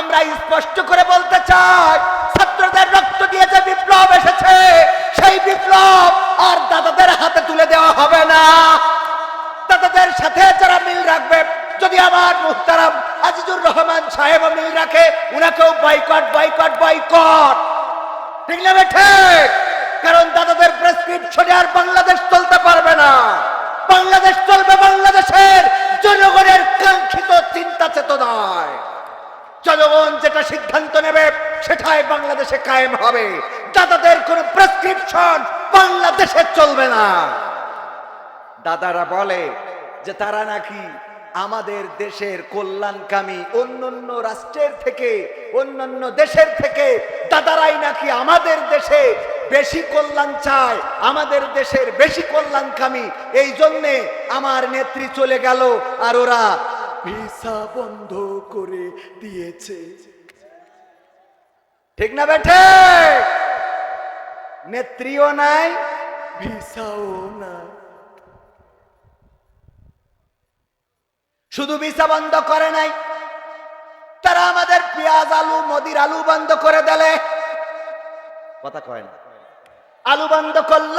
আমরা স্পষ্ট করে বলতে চাই, ছাত্রদের রক্ত দিয়ে যে বিপ্লব এসেছে, সেই বিপ্লব আর দাদাদের হাতে তুলে দেওয়া হবে না। দাদাদের সাথে যারা মিল রাখবে, যদি আমার মুহতারাম আজিজুর রহমান সাহেব মিল রাখে, উনাকেও বয়কট বয়কট বয়কট ঠিক না ঠিক? কারণ দাদাদের প্রেসক্রিপশনে আর বাংলাদেশ চলতে পারবে না। বাংলাদেশ চলবে বাংলাদেশের জনগণের কাঙ্ক্ষিত চিন্তা চেতনায়। জনগণ যেটা সিদ্ধান্ত নেবে, সেটাই বাংলাদেশে কায়েম হবে। দাদাদের কোনো প্রেসক্রিপশন বাংলাদেশে চলবে না। দাদারা বলে যে তারা নাকি আমাদের দেশের কল্যাণকামী অন্যান্য রাষ্ট্রের থেকে, অন্যান্য দেশের থেকে, দাদারাই নাকি আমাদের দেশে বেশি কল্যাণ চায়, আমাদের দেশের বেশি কল্যাণকামী। এই জন্যে আমার নেত্রী চলে গেল আর ওরা ভিসা বন্ধ করে দিয়েছে। ঠিক না বেঠে? নেত্রীও নাই ভিসাও নাই। শুধু ভিসা বন্ধ করে নাই তারা আমাদের পেঁয়াজ আলু মদির আলু বন্ধ করে দিলে। কথা কয় না। আলু বন্ধ করল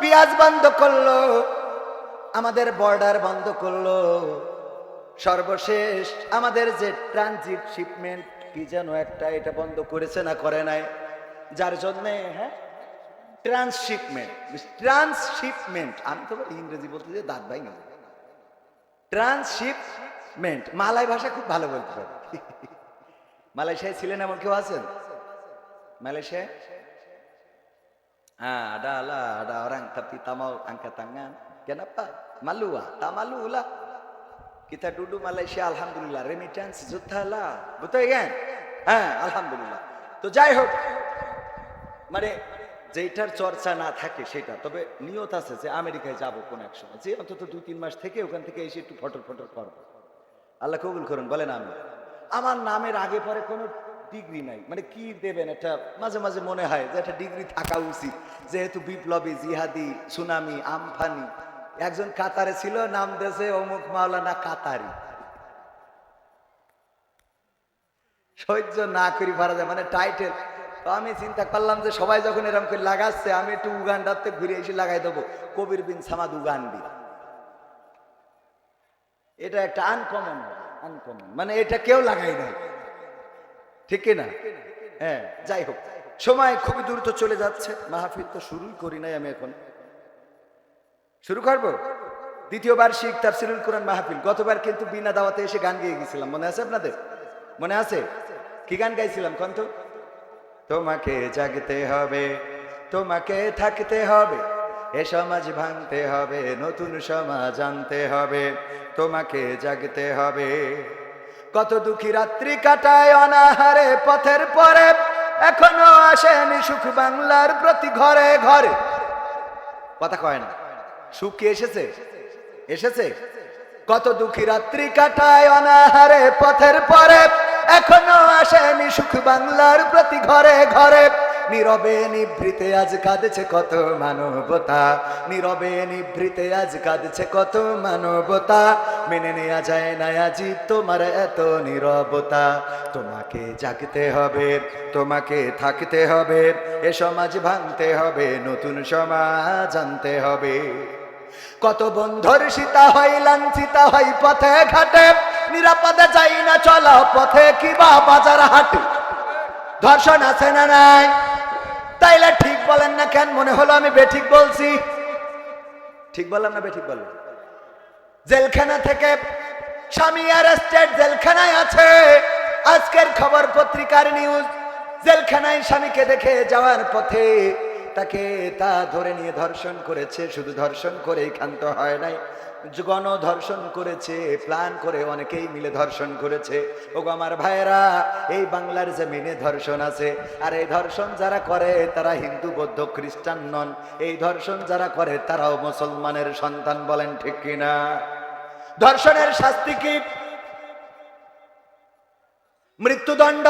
পেঁয়াজ বন্ধ করল আমাদের বর্ডার বন্ধ করল। সর্বশেষ আমাদের যে ট্রানজিট শিপমেন্ট কি যেন একটা এটা বন্ধ করেছে না করে নাই? যার জন্যে হ্যাঁ? ট্রান্সশিপমেন্ট ট্রান্সশিপমেন্ট আমি তো ইংরেজি বলতে যে দাঁত ভাই ট্রান্সশিপমেন্ট মালাই ভাষা খুব ভালো বলতে পারে মালয়েশিয়ায় ছিলেন এমন কেউ আছেন? মালয়েশিয়ায়? Ah, ada lah, ada orang tapi tak mau angkat tangan. Kenapa? Duduk Malaysia, Alhamdulillah. Remittance juta lah. Betul kan? হ্যাঁ আলহামদুলিল্লাহ তো যাই হোক মানে যেটার চর্চা না থাকে সেটা তবে নিয়ত আছে যে আমেরিকায় যাব কোন এক সময় যে অন্তত দুই তিন মাস থেকে ওখান থেকে এসে একটু ফটর ফটর করব আল্লাহ কবুল করুন বলেন আমি আমার নামের আগে পরে কোনো ডিগ্রি নাই। মানে কি দেবেন? একটা মাঝে মাঝে মনে হয় যে একটা ডিগ্রি থাকা উচিত। যেহেতু বিপ্লবী জিহাদি সুনামি আমফানি। একজন কাতারে ছিল, নাম দেশে অমুক মাওলানা কাতারি। সহ্য না করি পারা যায় মানে টাইটেল তো আমি চিন্তা করলাম যে সবাই যখন এরকম করে লাগাচ্ছে, আমি একটু উগান্ডাতে ঘুরে এসে লাগাই দেবো, কবির বিন সামাদ উগান্ডি। এটা একটা আনকমন আনকমন মানে এটা কেউ লাগাই নাই। ঠিক না? হ্যাঁ যাই হোক। সময় খুবই দ্রুত চলে যাচ্ছে, মাহফিল তো শুরুই করি নাই আমি এখন। শুরু করব? দ্বিতীয় বার্ষিক তাফসিরুল কোরআন মাহফিল। গতবার কিন্তু বিনা দাওয়াতে এসে গান গেয়ে গেছিলাম। মনে আছে আপনাদের? মনে আছে? কি গান গাইছিলাম কোন তো? তোমাকে জাগতে হবে, তোমাকে থাকতে হবে, এ সমাজ ভাঙতে হবে, নতুন সমাজ আনতে হবে, তোমাকে জাগতে হবে। কত দুঃখী রাত্রি কাটায় অনাহারে পথের পরে, এখনও আসেনি সুখ বাংলার প্রতি ঘরে ঘরে। কথা কয় না। সুখ কি এসেছে? এসেছে। কত দুঃখী রাত্রি কাটায় অনাহারে পথের পরে, এখনও আসেনি সুখ বাংলার প্রতি ঘরে ঘরে। নীরবে নিভৃতে আজ কাঁদছে কত মানবতা, নীরবে নিভৃতে আজ কাঁদছে কত মানবতা। মেনে নেওয়া যায় না আজি তোমার এত নীরবতা। তোমাকে জাগতে হবে, তোমাকে থাকতে হবে, এ সমাজ ভাঙতে হবে, নতুন সমাজ আনতে হবে। কত বন্ধুর সীতা হয়, লাঞ্ছিতা হয় পথে ঘাটে। নিরাপদে যাই না চলা পথে কিবা বাজার হাটে? ধর্ষণ আছে না নাই? তাইলে ঠিক বলেন না কেন? মনে হলো আমি বেঠিক বলছি। ঠিক বললাম না বেঠিক বললাম? জেলখানা থেকে স্বামী আর স্টেট জেলখানায় আছে। আজকের খবর পত্রিকার নিউজ জেলখানায় স্বামীকে দেখে যাওয়ার পথে তাকে তা ধরে নিয়ে ধর্ষণ করেছে, শুধু ধর্ষণ করেই ক্ষান্ত হয় নাই। গণ ধর্ষণ করেছে, প্ল্যান করে অনেকেই মিলে ধর্ষণ করেছে। ওগো আমার ভাইয়েরা, এই বাংলার জমিনে ধর্ষণ আছে। আর এই ধর্ষণ যারা করে, তারা হিন্দু, বৌদ্ধ, খ্রিস্টান নন। এই ধর্ষণ যারা করে, তারাও মুসলমানের সন্তান, বলেন ঠিক কিনা? ধর্ষণের শাস্তি কি? মৃত্যুদণ্ড,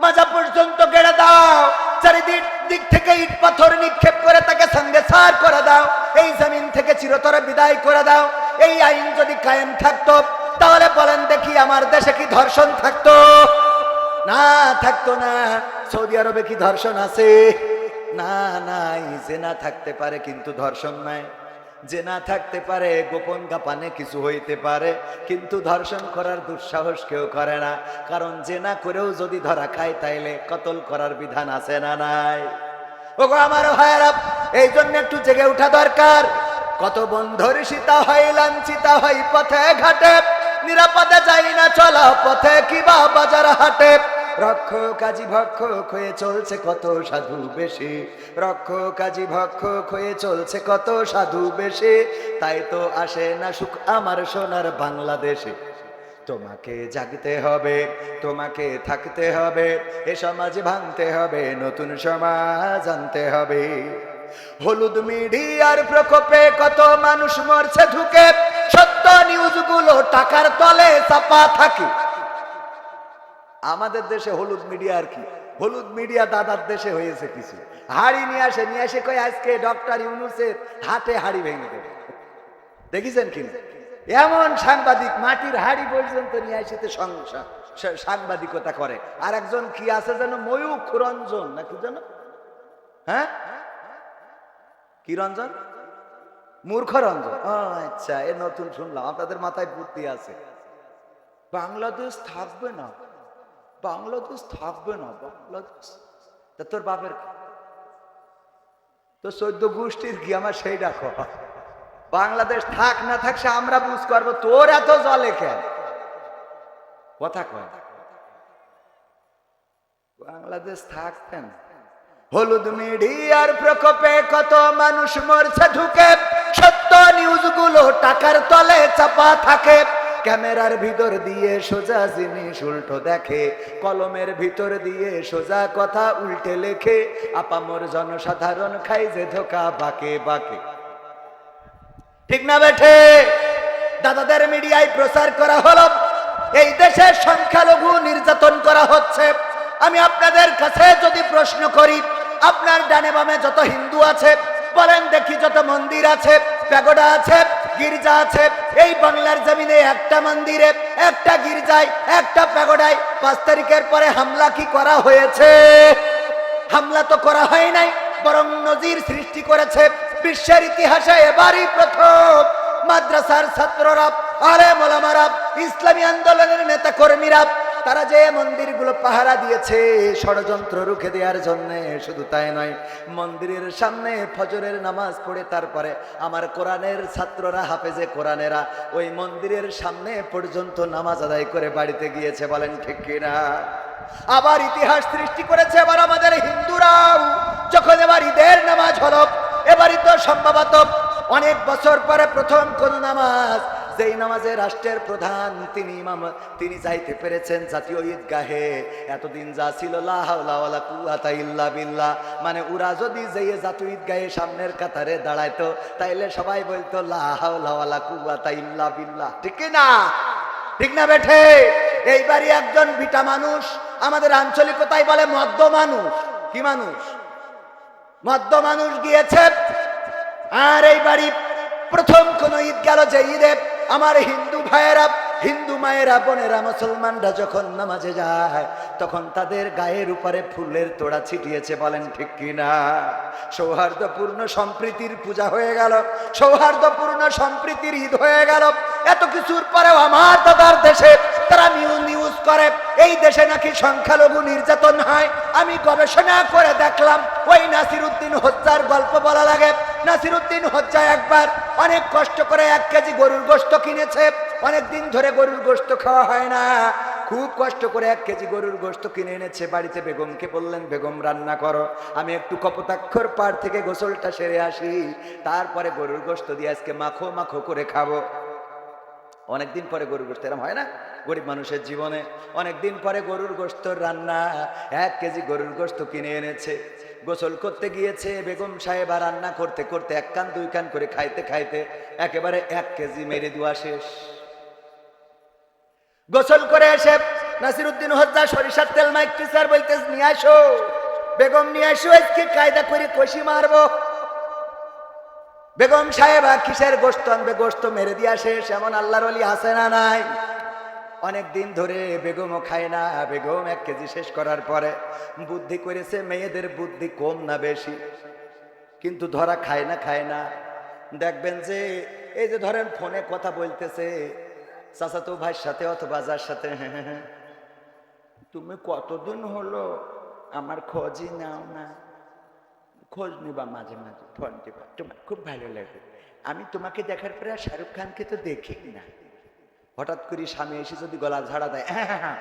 মাজা পর্যন্ত গেড়ে দাও। চারিদিক দিক থেকে ইট পাথর নিক্ষেপ করে তাকে সঙ্গে সার করে দাও। এই জমিন থেকে চিরতরে বিদায় করে দাও। এই আইন যদি কায়েম থাকতো, তাহলে বলেন দেখি আমার দেশে কি ধর্ষণ থাকতো? না থাকতো না। সৌদি আরবে কি ধর্ষণ আছে? না, নাই, জেনা থাকতে পারে, কিন্তু ধর্ষণ নাই। জেনা থাকতে পারে, গোপন গাপানে কিছু হইতে পারে। কিন্তু ধর্ষণ করার দুঃসাহস কেউ করে না। কারণ যে না করেও যদি ধরা খায়, তাইলে কতল করার বিধান আছে না নাই? ওগো আমার ভাইয়েরা, এই জন্য একটু জেগে ওঠা দরকার। কত বন্ধুর সীতা হয়, লাঞ্ছিতা হয়, পথে ঘাটে। নিরাপদে যাই না, চলা পথে কিবা বাজার হাটে। রক্ষ কাজী ভক্ষ হয়ে চলছে কত সাধু বেশি। রক্ষ কাজী ভক্ষ হয়ে চলছে কত সাধু বেশি। তাই তো আসে না সুখ আমার সোনার বাংলাদেশে। তোমাকে জাগতে হবে, তোমাকে থাকতে হবে, এ সমাজ ভাঙতে হবে, নতুন সমাজ আনতে হবে। হলুদ মিডিয়ার প্রকোপে কত মানুষ মরছে ঢুকে সত্য নিউজগুলো টাকার তলে চাপা থাকে। আমাদের দেশে হলুদ মিডিয়া আর কি? হলুদ মিডিয়া দাদার দেশে হয়েছে কিছু। হাড়ি নিয়ে আসে নিয়ে আসে কই আজকে ডক্টর ইউনুসের হাটে হাড়ি ভেঙে দেবে। দেখেছেন কি এমন সাংবাদিক মাটির হাড়ি পর্যন্ত নিয়ে আসিতে সাংবাদিকতা করে। আর একজন কি আছে যেন ময়ূখ রঞ্জন, না কি যেন? হ্যাঁ? কি রঞ্জন? মূর্খ রঞ্জন। আচ্ছা এ নতুন শুনলাম। আপনাদের মাথায় বুদ্ধি আছে। বাংলাদেশ থাকবে না। বাংলাদেশ থাকবে না, বাংলাদেশ। তা তোর বাপের তো চোদ্দ গোষ্ঠীর কি? আমার সেই ডাকো বাংলাদেশ থাক, না থাক, সে আমরা বুঝ করব। তোর এত জলে কেন কথা কয়। বাংলাদেশ থাকতেন হলুদ মিডিয়ার প্রকোপে কত মানুষ মরছে ঢুকে। সত্য নিউজগুলো টাকার তলে চাপা থাকে। ক্যামেরার ভিতর দিয়ে সোজা জিনিস উল্টো দেখে, কলমের ভিতর দিয়ে সোজা কথা উল্টে লেখে, আপামর জনসাধারণ খাই যে ধোকা বাকে বাকে। ঠিক না বেঠে? দাদাদের মিডিয়ায় প্রচার করা হলো, এই দেশের সংখ্যালঘু নির্যাতন করা হচ্ছে। আমি আপনাদের কাছে যদি প্রশ্ন করি, আপনার ডানে বামে যত হিন্দু আছে, বলেন দেখি যত মন্দির আছে প্যাগোডা আছে, গির্জা আছে। এই বাংলার জমিনে একটা মন্দিরে, একটা গির্জায়, একটা প্যাগোডায় পাঁচ তারিখের পরে হামলা কি করা হয়েছে? হামলা তো করা হয় নাই, বরং নজির সৃষ্টি করেছে। বিশ্বের ইতিহাসে এবারই প্রথম মাদ্রাসার ছাত্ররা আরে মোলামারা ইসলামী আন্দোলনের নেতা কর্মীরা তারা যে মন্দিরগুলো পাহারা দিয়েছে, ষড়যন্ত্র রুখে দেওয়ার জন্য শুধু তাই নয়, মন্দিরের সামনে ফজরের নামাজ পড়ে তারপরে আমার কোরআনের ছাত্ররা, হাফেজে কোরআনেরা ওই মন্দিরের সামনে পর্যন্ত নামাজ আদায় করে বাড়িতে গিয়েছে, বলেন ঠিক কিনা? আবার ইতিহাস সৃষ্টি করেছে আবার আমাদের হিন্দুরাও। যখন এবার ঈদের নামাজ হলো, এবারই তো সম্ভবত অনেক বছর পরে প্রথম কোন নামাজ যেই নামাজে রাষ্ট্রের প্রধান, তিনি ইমাম, তিনি যাইতে পেরেছেন জাতীয় ঈদগাহে। এতদিন যা ছিল, লা হাওলা ইল্লা বিল্লাহ। মানে ওরা যদি যেয়ে জাতীয় ঈদগাহে সামনের কাতারে দাঁড়াইতো, তাইলে সবাই বলতো, লা হাওলা ওয়ালা কুওয়াতা ইল্লা বিল্লাহ। ঠিক না? ঠিক না বেঠে? এইবারই একজন বিটা মানুষ আমাদের আঞ্চলিকতায় বলে মদ্য মানুষ। কি মানুষ? মদ্য মানুষ গিয়েছে। আর এই বাড়ি প্রথম কোন ঈদ গেল যে ঈদে আমার হিন্দু ভাইয়েরা, হিন্দু মায়েরা, বোনেরা, মুসলমানরা যখন নামাজে যায়, তখন তাদের গায়ের উপরে ফুলের তোড়া ছিটিয়েছে, বলেন ঠিক কিনা? সৌহার্দ্যপূর্ণ সম্প্রীতির পূজা হয়ে গেল, সৌহার্দ্যপূর্ণ সম্প্রীতির ঈদ হয়ে গেল। এত কিছুর পরেও আমার দাদার দেশে এই দেশে নাকি সংখ্যালঘু নির্যাতন হয়? আমি গবেষণা করে দেখলাম, ওই নাসির উদ্দিন হত্যার গল্প বলা লাগে। নাসির উদ্দিন হত্যা একবার অনেক কষ্ট করে এক কেজি গরুর গোস্ত কিনেছে। অনেক দিন ধরে গরুর গোস্ত খাওয়া হয় না। খুব কষ্ট করে এক কেজি গরুর গোস্ত কিনে এনেছে। বাড়িতে বেগমকে বললেন, বেগম, রান্না করো। আমি একটু কপোতাক্ষর পাড় থেকে গোসলটা সেরে আসি। তারপরে গরুর গোস্ত দিয়ে আজকে মাখো মাখো করে খাব। অনেকদিন পরে গরুর গোস্ত এরম হয় না? গরিব মানুষের জীবনে অনেকদিন পরে গরুর গোস্ত রান্না, এক কেজি গরুর গোস্ত কিনে এনেছে। গোসল করতে গিয়েছে, বেগম সাহেবা রান্না করতে করতে এক কান, দুই কান করে খাইতে খাইতে একেবারে এক কেজি মেরে দেওয়া শেষ। গোসল করে এসে নাসিরুদ্দিন হজ্জা সরিষার তেল মাইকটি স্যার বলতে নিয়ে আসো। বেগম, নিয়ে আসো, আজকে কায়দা করে কষি মারবো। বেগম সাহেব, আর কিসের গোস্ত আনবে? গোস্ত মেরে দিয়া শেষ। এমন আল্লাহর অলি আছে না নাই? অনেক দিন ধরে বেগমও খায় না। বেগম এক কেজি শেষ করার পরে বুদ্ধি করেছে, মেয়েদের বুদ্ধি কম না বেশি। কিন্তু ধরা খায় না খায় না। দেখবেন যে, এই যে ধরেন ফোনে কথা বলতেছে, চাচাতো ভাইয়ের সাথে অথবা যার সাথে? তুমি কতদিন হলো আমার খোঁজই নাও না? খোঁজ নিবা মাঝে মাঝে ফোন দিবা। তোমার খুব ভালো লাগে। আমি তোমাকে দেখার পরে শাহরুখ খানকে তো দেখি না। হঠাৎ করে স্বামী এসে যদি গলা ঝাড়া দেয় "হ্যাঁ, হ্যাঁ, হ্যাঁ।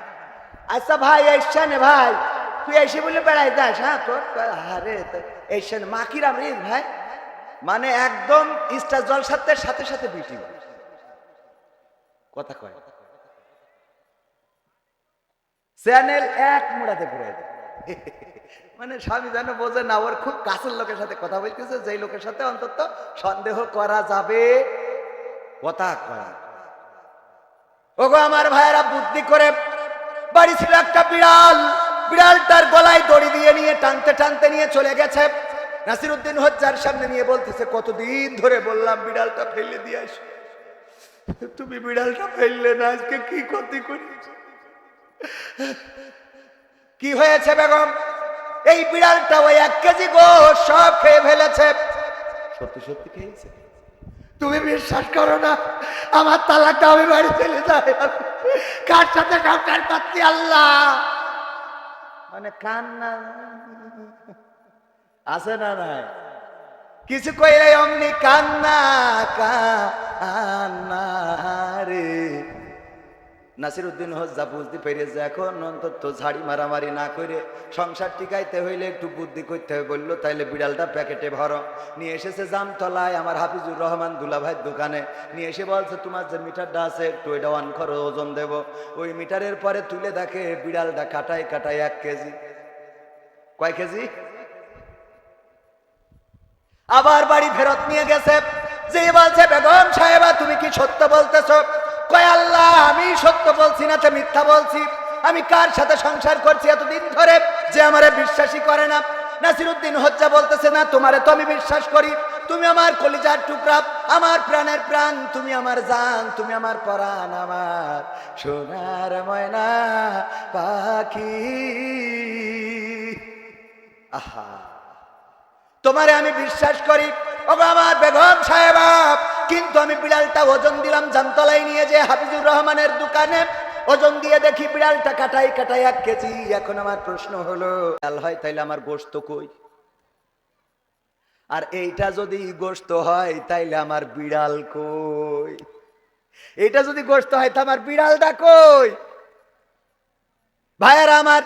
আচ্ছা ভাই এসছে ভাই। তুই এসে বলে বেড়াই যাস হ্যাঁ তোর আরে এসছে মা কিরাম রে ভাই? মানে একদম স্টার জলসাতের সাথে সাথে সাথে বিটি কথা কয়। চ্যানেল এক মোড়াতে ঘুরাই দেয় মানে স্বামী যেন বোঝে না, ওর খুব কাছের লোকের সাথে কথা বলতেছে, যেই লোকের সাথে অন্তত সন্দেহ করা যাবে। কথা কয়। ওগো আমার ভাইয়েরা, বুদ্ধি করে। বাড়ি ছিল একটা বিড়াল। বিড়ালটার গলায় দড়ি দিয়ে নিয়ে টানতে টানতে নিয়ে চলে গেছে। নাসিরুদ্দিন হজ্জার সামনে নিয়ে বলতেছে, কতদিন ধরে বললাম বিড়ালটা ফেলে দিয়ে আস তুমি বিড়ালটা ফেললে না, আজকে কি ক্ষতি করেছ? কি হয়েছে বেগম? এই বিড়ালটা ওই এক কেজি গোশ সব খেয়ে ফেলেছে। সত্যি সত্যি খেয়েছে? তুমি বিশ্বাস করো না আমার তালাকটা আমি বাড়ি চলে যাই। কার সাথে সংসার করছি আল্লাহ? মানে কান্না? আছে না নাই? কিছু কইলে অমনি কান্না কান্না রে। নাসির উদ্দিন হজ্জা বুঝতে পেরেছে, এখন অন্তত ঝাড়ি মারামারি না করে সংসার টিকাইতে হইলে একটু বুদ্ধি করতে হবে। বলল, তাইলে বিড়ালটা প্যাকেটে ভরো। নিয়ে এসেছে জামতলায় আমার হাফিজুর রহমান দুলাভাইয়ের দোকানে। নিয়ে এসে বলছে, তোমার যে মিটারটা আছে, একটু এটা অন করো, ওজন দেব। ওই মিটারের পরে তুলে দেখে বিড়ালটা কাটায় কাটায় এক কেজি। কয় কেজি? আবার বাড়ি ফেরত নিয়ে গেছে। যে বলছে, বেগম সাহেবা, তুমি কি সত্য বলতেছো? কয়, আল্লাহ, আমি সত্য বলছি না তো মিথ্যা বলছি? আমি কার সাথে সংসার করছি এতদিন ধরে যে আমারে বিশ্বাসই করে না? নাসিরুদ্দিন হজ্জা বলতেছে, না, তোমারে তো আমি বিশ্বাস করি। তুমি আমার কলিজার টুকরা, আমার প্রাণের প্রাণ, তুমি আমার জান, তুমি আমার পরাণ, আমার সোনার ময়না পাখি। আহা, তোমারে আমি বিশ্বাস করি। ওগো আমার বেগম সাহেবা কিন্তু আমি বিড়ালটা ওজন দিলাম জামতলাই নিয়ে যে হাফিজুর রহমানের দোকানে। ওজন দিয়ে দেখি বিড়ালটা কাটাই কাটাই এক কেজি। এখন আমার প্রশ্ন হলো, বিড়াল হয়, তাইলে আমার গোস্ত কই? আর এইটা যদি গোস্ত হয়, তাইলে আমার বিড়াল কই? এটা যদি গোস্ত হয়, তো আমার বিড়ালটা কই? ভাইয়ারা আমার